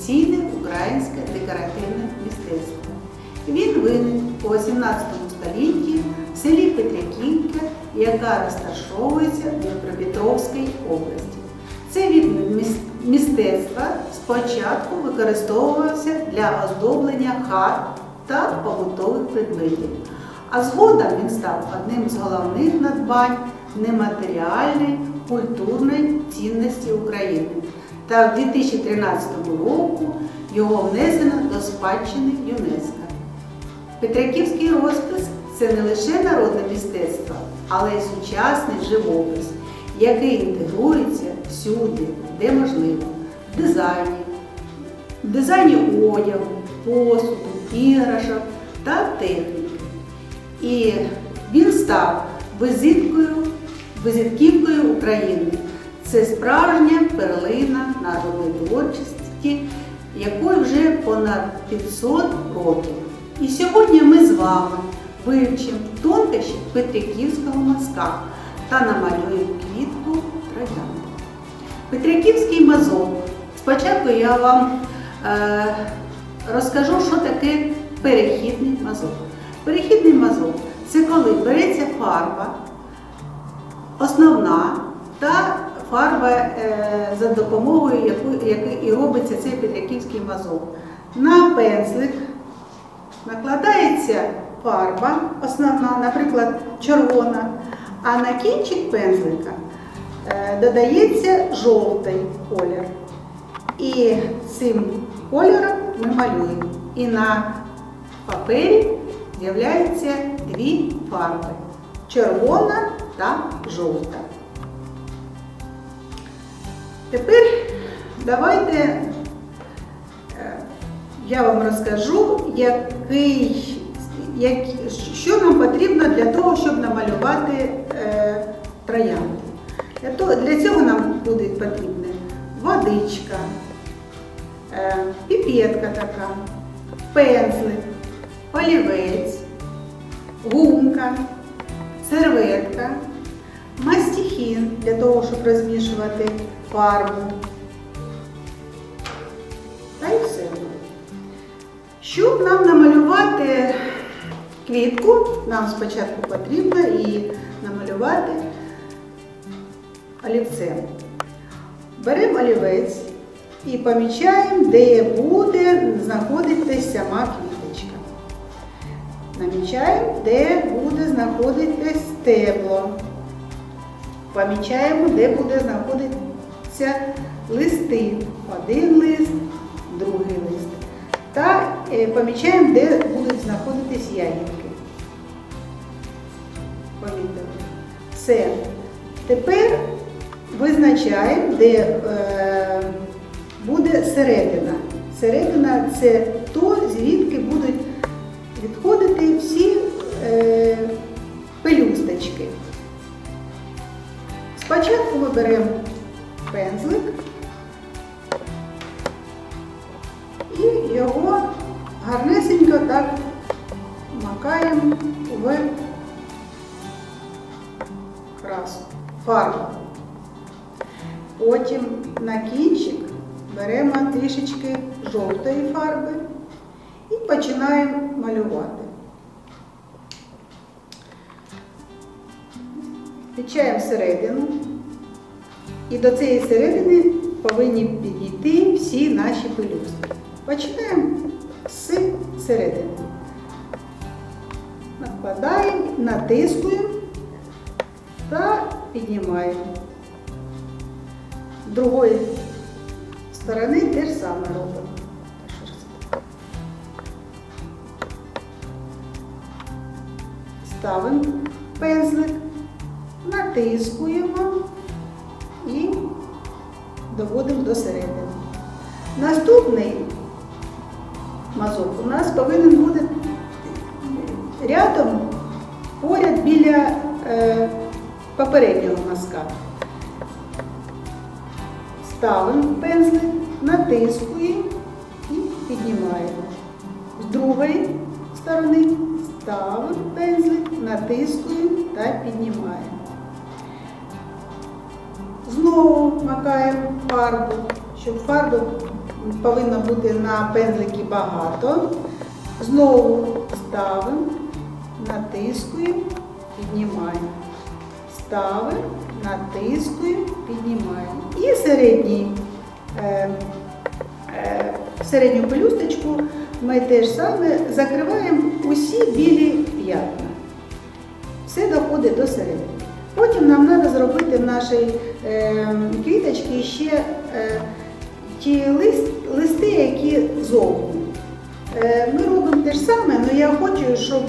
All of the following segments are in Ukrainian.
традиційне українське декоративне мистецтво. Він виник у 18 столітті в селі Петриківка, яка розташовується в Дніпропетровській області. Цей від мистецтва спочатку використовувався для оздоблення хат та побутових предметів, а згодом він став одним з головних надбань нематеріальної культурної цінності України. Та в 2013 року його внесено до спадщини ЮНЕСКО. Петриківський розпис це не лише народне мистецтво, але й сучасний живопис, який інтегрується всюди, де можливо, в дизайні, в дизайні одягу, посуду, іграшок та техніки. І він став визиткою, визитківкою України. Це справжня перлина понад 500 років. І сьогодні ми з вами вивчимо тонкощі Петриківського мазка та намалюємо квітку троянди. Петриківський мазок. Спочатку я вам е, розкажу, що таке перехідний мазок. Перехідний мазок це коли береться фарба, основна та фарба, е, за допомогою якої і робиться цей петриківський мазок. На пензлик накладається фарба, основна, наприклад, червона, а на кінчик пензлика е, додається жовтий колір. І цим кольором ми малюємо. І на папері з'являються дві фарби червона та жовта. Тепер давайте я вам розкажу, який, як, що нам потрібно для того, щоб намалювати е, троянди. Для, того, для цього нам буде потрібна водичка, е, піпетка така, пензлик, олівець, гумка, серветка, мастихін для того, щоб розмішувати фарбу. Щоб нам намалювати квітку, нам спочатку потрібно її намалювати олівцем. Беремо олівець і помічаємо, де буде знаходитись сама квіточка. Намічаємо, де буде знаходитись стебло. Помічаємо, де буде знаходитися листи. Один лист, другий лист. Та помічаємо, де будуть знаходитись ягідки. Помітили. Все. Тепер визначаємо, де е, буде середина. Середина це то, звідки будуть відходити всі е, пелюсточки. Спочатку ми беремо пензлик на кінчик беремо трішечки жовтої фарби і починаємо малювати. Включаємо середину. І до цієї середини повинні підійти всі наші пелюстки. Починаємо з середини. Накладаємо, натискуємо та піднімаємо. Другої сторони те ж саме робимо. Ставимо пензлик, натискуємо і доводимо до середини. Наступний мазок у нас повинен бути рядом поряд біля е, попереднього мазка. Ставимо пензлик, натискуємо і піднімаємо. З другої сторони ставимо пензлик, натискуємо та піднімаємо. Знову макаємо фарбу, щоб фарби повинно бути на пензлики багато. Знову ставимо, натискуємо, піднімаємо. Ставимо, натискуємо, піднімаємо. І середній, е, е, середню пелюсточку ми теж саме закриваємо усі білі п'ятна. Все доходить до середини. Потім нам треба зробити в нашій е, квіточці ще е, ті лист, листи, які зовні. Е, ми робимо те ж саме, але я хочу, щоб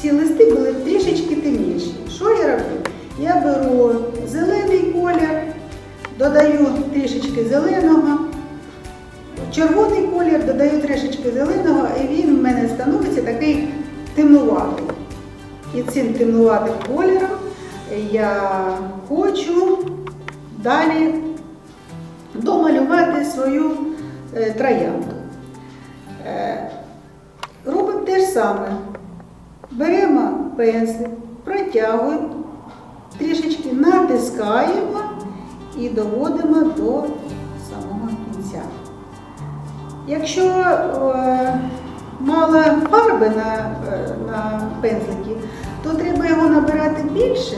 ці листи були трішечки темніші. Що я роблю? Я беру зелений колір, додаю трішечки зеленого, червоний колір, додаю трішечки зеленого, і він в мене становиться такий темнуватий. І цим темнуватим кольором я хочу далі домалювати свою е, троянду. Е, Робимо те ж саме. Беремо пензлик, протягуємо, трішечки натискаємо і доводимо до самого кінця. Якщо е, мало фарби на, е, на пензлики, то треба його набирати більше,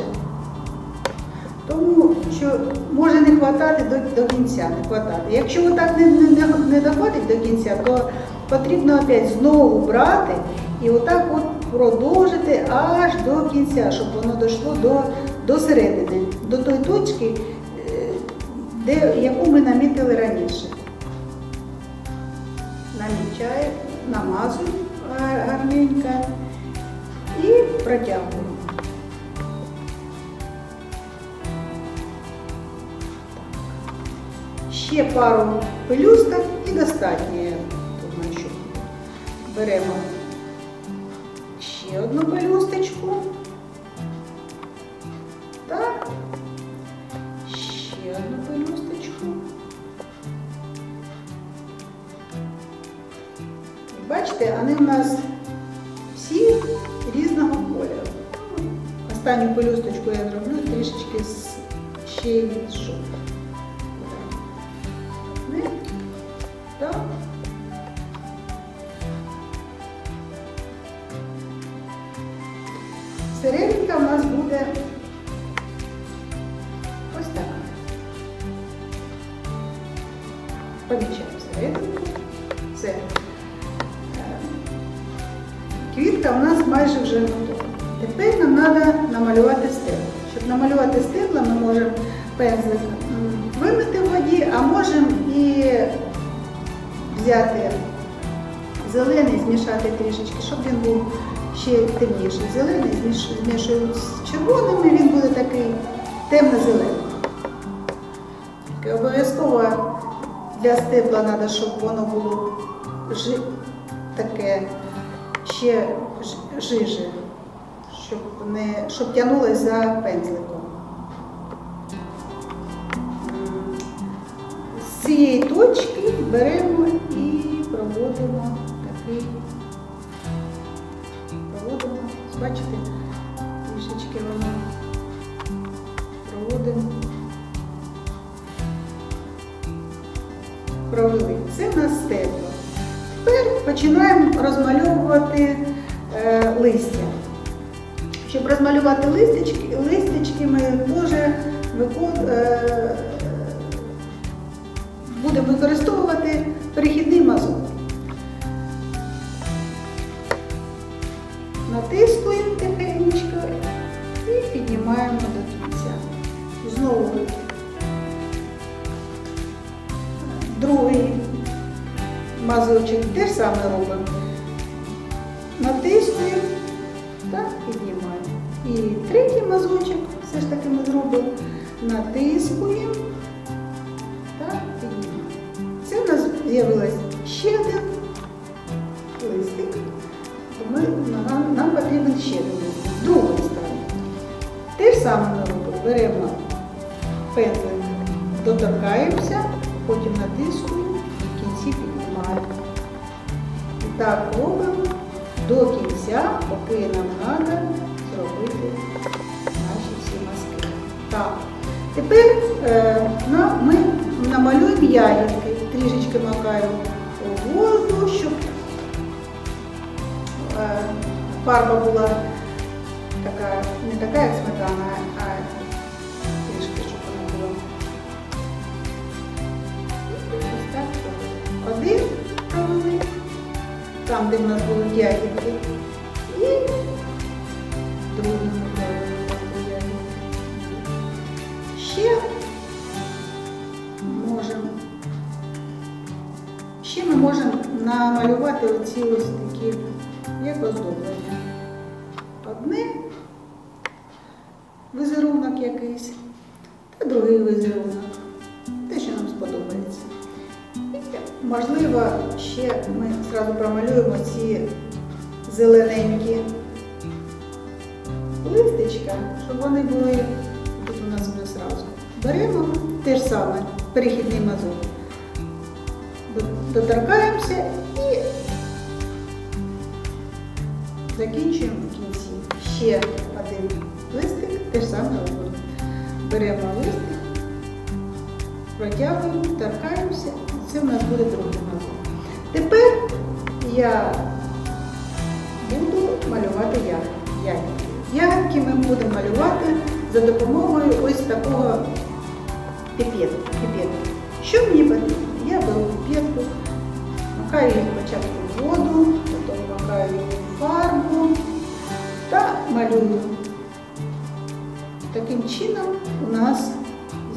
тому що може не хватати до, до кінця. Не хватати. Якщо отак не, не, не, не доходить до кінця, то потрібно опять знову брати і отак от продовжити аж до кінця, щоб воно дійшло до, до середини, до тої точки, е, де, яку ми намітили раніше. Намічає, намазуємо гар- гарненько і протягуємо. Ще пару пелюсток і достатньо. Беремо ще одну пелюсточку. Бачите, вони в нас всі різного кольору. Останню пелюсточку я зроблю трішечки з ще й. Не? Так. Серединка у нас буде майже вже готова. Тепер нам треба намалювати стебло. Щоб намалювати стебла, ми можемо пензлик вимити в воді, а можемо і взяти зелений, змішати трішечки, щоб він був ще темніший. Зелений зміш- змішую з червоним, і він буде такий темно-зелений. Обов'язково для стебла треба, щоб воно було таке ще ж- жиже, щоб, не... щоб тягнулося за пензликом. З цієї точки беремо і проводимо такий, проводимо, бачите, трішечки воно починаємо розмальовувати е, листя. Щоб розмалювати листочки, листочки ми теж е, будемо використовувати перехідний мазок. Натискуємо тихенько і піднімаємо до кінця. Знову другий мазочок теж саме робимо. Натискуємо та піднімаємо. І третій мазочок все ж таки ми зробимо. Натискуємо та піднімаємо. Це у нас з'явилось ще один листик. Ми, нам, нам потрібен ще один листик. Другої сторони. Те ж саме ми робимо. Беремо пензлик, доторкаємося, потім натискуємо і в кінці піднімаємо. І так робимо до кінця, поки нам треба зробити наші всі маски. Так. Тепер е, на, ми намалюємо ягідки, трішечки макаємо у воду, щоб е, фарба була така, не така, як там, де в нас будуть ягідки. І другий. Ще можемо. Ще ми можемо намалювати оці ось такі, як оздоблення. Одне візерунок якийсь, та другий візерунок. Можливо, ще ми зразу промалюємо ці зелененькі листечка, щоб вони були тут у нас вже зразу. Беремо те ж саме, перехідний мазок. Доторкаємося і закінчуємо в кінці. Ще один листик, те ж саме робимо. Беремо листик, протягуємо, торкаємося, це в нас буде другий мазок. Тепер я буду малювати ягодки. ягідки. Ми будемо малювати за допомогою ось такого піпету. Що мені потрібно? Я беру піпетку, макаю її спочатку в воду, потім макаю її в фарбу та малюю. Таким чином у нас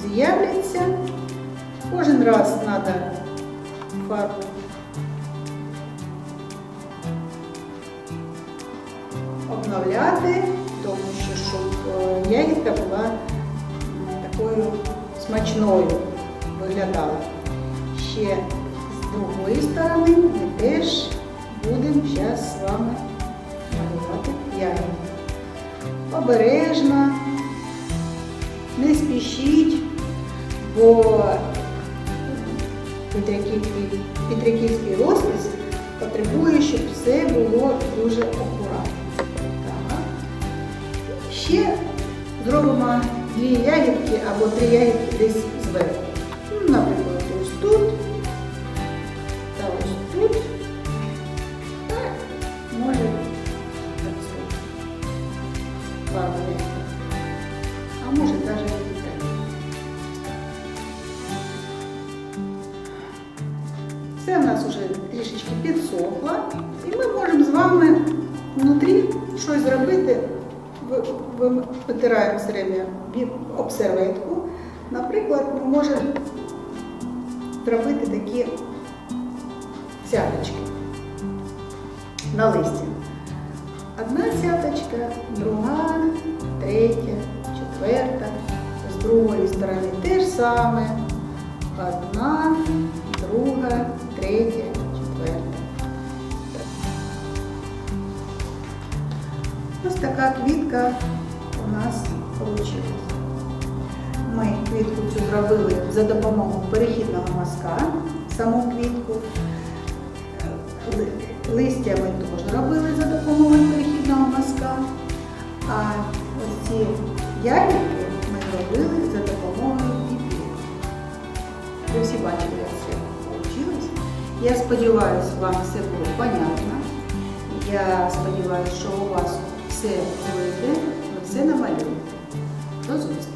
з'являться кожен раз треба фарбу обновляти, тому що щоб е, ягідка була такою смачною виглядала. Ще з другої сторони ми теж будемо зараз з вами малювати ягідку. Обережно, не спішіть, бо Петриківський, Петриківський розпис потребує, щоб все було дуже акуратно. Ще зробимо дві ягідки або три ягідки десь зверху. Витираємо все время об серветку. Наприклад, ми можемо зробити такі цяточки на листі. Одна цяточка, друга, третя, четверта. З другої сторони те ж саме. Одна, друга, третя, четверта. Ось така квітка у нас вийшла. Ми квітку цю зробили за допомогою перехідного мазка, саму квітку. Листя ми теж робили за допомогою перехідного мазка. А ось ці ягідки ми робили за допомогою піпі. Ви всі бачили, як це вийшло. Я сподіваюся, вам все було понятно. Я сподіваюся, що у вас все вийде, ви все намалюєте. До зустрічі!